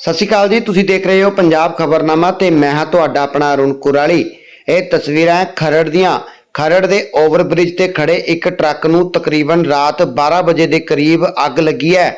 ਸਤਿ ਸ਼੍ਰੀ ਅਕਾਲ ਜੀ, ਤੁਸੀਂ ਦੇਖ ਰਹੇ ਹੋ ਪੰਜਾਬ ਖਬਰਨਾਮਾ ਤੇ ਮੈਂ ਹਾਂ ਤੁਹਾਡਾ ਆਪਣਾ ਅਰੁਣ ਕੁਰਾਲੀ। ਇਹ ਤਸਵੀਰਾਂ ਖਰੜ ਦੀਆਂ। ਖਰੜ ਦੇ ਓਵਰਬ੍ਰਿਜ ਤੇ ਖੜੇ ਇੱਕ ਟਰੱਕ ਨੂੰ ਤਕਰੀਬਨ ਰਾਤ 12 ਵਜੇ ਦੇ ਕਰੀਬ ਅੱਗ ਲੱਗੀ ਹੈ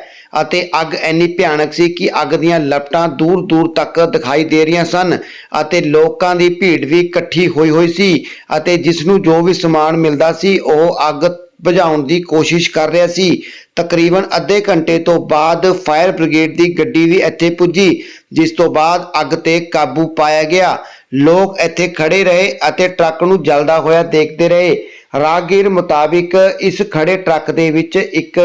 ਅਤੇ ਅੱਗ ਇੰਨੀ ਭਿਆਨਕ ਸੀ ਕਿ ਅੱਗ ਦੀਆਂ ਲਪਟਾਂ ਦੂਰ ਦੂਰ ਤੱਕ ਦਿਖਾਈ ਦੇ ਰਹੀਆਂ ਸਨ ਅਤੇ ਲੋਕਾਂ ਦੀ ਭੀੜ ਵੀ ਇਕੱਠੀ ਹੋਈ ਹੋਈ ਸੀ ਅਤੇ ਜਿਸ ਨੂੰ ਜੋ ਵੀ ਸਮਾਨ ਮਿਲਦਾ ਸੀ ਉਹ ਅੱਗ ਬੁਝਾਉਣ ਦੀ ਕੋਸ਼ਿਸ਼ ਕਰ ਰਿਹਾ ਸੀ। ਤਕਰੀਬਨ ਅੱਧੇ ਘੰਟੇ ਤੋਂ ਬਾਅਦ ਫਾਇਰ ਬ੍ਰਿਗੇਡ ਦੀ ਗੱਡੀ ਵੀ ਇੱਥੇ ਪੁੱਜੀ, ਜਿਸ ਤੋਂ ਬਾਅਦ ਅੱਗ ਤੇ ਕਾਬੂ ਪਾਇਆ ਗਿਆ। ਲੋਕ ਇੱਥੇ ਖੜੇ ਰਹੇ ਅਤੇ ਟਰੱਕ ਨੂੰ ਜਲਦਾ ਹੋਇਆ ਦੇਖਦੇ ਰਹੇ। ਰਾਹਗੀਰ ਮੁਤਾਬਿਕ ਇਸ ਖੜੇ ਟਰੱਕ ਦੇ ਵਿੱਚ ਇੱਕ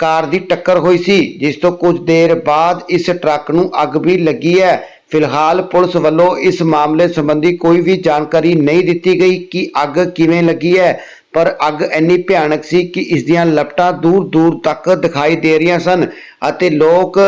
ਕਾਰ ਦੀ ਟੱਕਰ ਹੋਈ ਸੀ, ਜਿਸ ਤੋਂ ਕੁਝ ਦੇਰ ਬਾਅਦ ਇਸ ਟਰੱਕ ਨੂੰ ਅੱਗ ਵੀ ਲੱਗੀ ਹੈ। ਫਿਲਹਾਲ ਪੁਲਿਸ ਵੱਲੋਂ ਇਸ ਮਾਮਲੇ ਸੰਬੰਧੀ ਕੋਈ ਵੀ ਜਾਣਕਾਰੀ ਨਹੀਂ ਦਿੱਤੀ ਗਈ ਕਿ ਅੱਗ ਕਿਵੇਂ ਲੱਗੀ ਹੈ। ਪਰ ਅੱਗ ਇੰਨੀ ਭਿਆਨਕ ਸੀ ਕਿ ਇਸ ਦੀਆਂ ਲਪਟਾਂ ਦੂਰ ਦੂਰ ਤੱਕ ਦਿਖਾਈ ਦੇ ਰਹੀਆਂ ਸਨ ਅਤੇ ਲੋਕ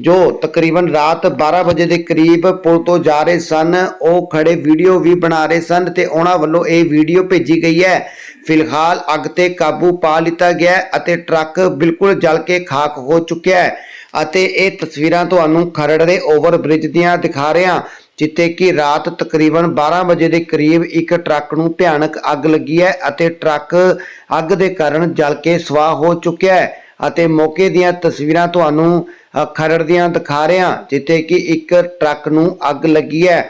ਜੋ ਤਕਰੀਬਨ ਰਾਤ 12 ਵਜੇ ਦੇ ਕਰੀਬ ਪੁਲ ਤੋਂ ਜਾ ਰਹੇ ਸਨ, ਉਹ ਖੜੇ ਵੀਡੀਓ ਵੀ ਬਣਾ ਰਹੇ ਸਨ ਤੇ ਉਹਨਾਂ ਵੱਲੋਂ ਇਹ ਵੀਡੀਓ ਭੇਜੀ ਗਈ ਹੈ। ਫਿਲਹਾਲ ਅੱਗ ਤੇ ਕਾਬੂ ਪਾ ਲਿੱਤਾ ਗਿਆ ਅਤੇ ਟਰੱਕ ਬਿਲਕੁਲ ਜਲ ਕੇ ਖਾਕ ਹੋ ਚੁੱਕਿਆ ਹੈ ਅਤੇ ਇਹ ਤਸਵੀਰਾਂ ਤੁਹਾਨੂੰ ਖਰੜ ਦੇ ਓਵਰ ਬ੍ਰਿਜ ਦੀਆਂ ਦਿਖਾ ਰਿਹਾ। ਜਿੱਥੇ ਕਿ ਰਾਤ ਤਕਰੀਬਨ 12 ਵਜੇ ਦੇ ਕਰੀਬ ਇੱਕ ਟਰੱਕ ਨੂੰ ਭਿਆਨਕ ਅੱਗ ਲੱਗੀ ਹੈ ਅਤੇ ਟਰੱਕ ਅੱਗ ਦੇ ਕਾਰਨ ਜਲ ਕੇ ਸਵਾਹ ਹੋ ਚੁੱਕਿਆ ਹੈ ਅਤੇ ਮੌਕੇ ਦੀਆਂ ਤਸਵੀਰਾਂ ਤੁਹਾਨੂੰ ਖਰੜ ਦੀਆਂ ਦਿਖਾ ਰਿਹਾ ਜਿੱਥੇ ਕਿ ਇੱਕ ਟਰੱਕ ਨੂੰ ਅੱਗ ਲੱਗੀ ਹੈ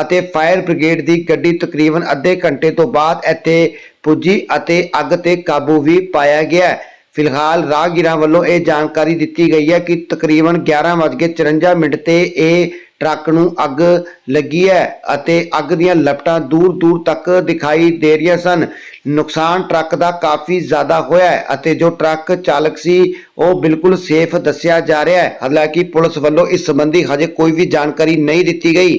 ਅਤੇ ਫਾਇਰ ਬ੍ਰਿਗੇਡ ਦੀ ਗੱਡੀ ਤਕਰੀਬਨ ਅੱਧੇ ਘੰਟੇ ਤੋਂ ਬਾਅਦ ਇੱਥੇ ਪੁੱਜੀ ਅਤੇ ਅੱਗ ਤੇ ਕਾਬੂ ਵੀ ਪਾਇਆ ਗਿਆ ਫਿਲਹਾਲ ਰਾਹਗੀਰਾਂ ਵੱਲੋਂ ਇਹ ਜਾਣਕਾਰੀ ਦਿੱਤੀ ਗਈ ਹੈ ਕਿ ਤਕਰੀਬਨ 11:54 ਮਿੰਟ ਤੇ ਇਹ ਟਰੱਕ ਨੂੰ ਅੱਗ ਲੱਗੀ ਹੈ ਅਤੇ ਅੱਗ ਦੀਆਂ ਲਪਟਾਂ ਦੂਰ ਦੂਰ ਤੱਕ ਦਿਖਾਈ ਦੇ ਰਹੀਆਂ ਸਨ। ਨੁਕਸਾਨ ਟਰੱਕ ਦਾ ਕਾਫੀ ਜ਼ਿਆਦਾ ਹੋਇਆ ਹੈ ਅਤੇ ਜੋ ਟਰੱਕ ਚਾਲਕ ਸੀ, ਉਹ ਬਿਲਕੁਲ ਸੇਫ ਦੱਸਿਆ ਜਾ ਰਿਹਾ ਹੈ। ਹਾਲਾਂਕਿ ਪੁਲਿਸ ਵੱਲੋਂ ਇਸ ਸੰਬੰਧੀ ਹਜੇ ਕੋਈ ਵੀ ਜਾਣਕਾਰੀ ਨਹੀਂ ਦਿੱਤੀ ਗਈ।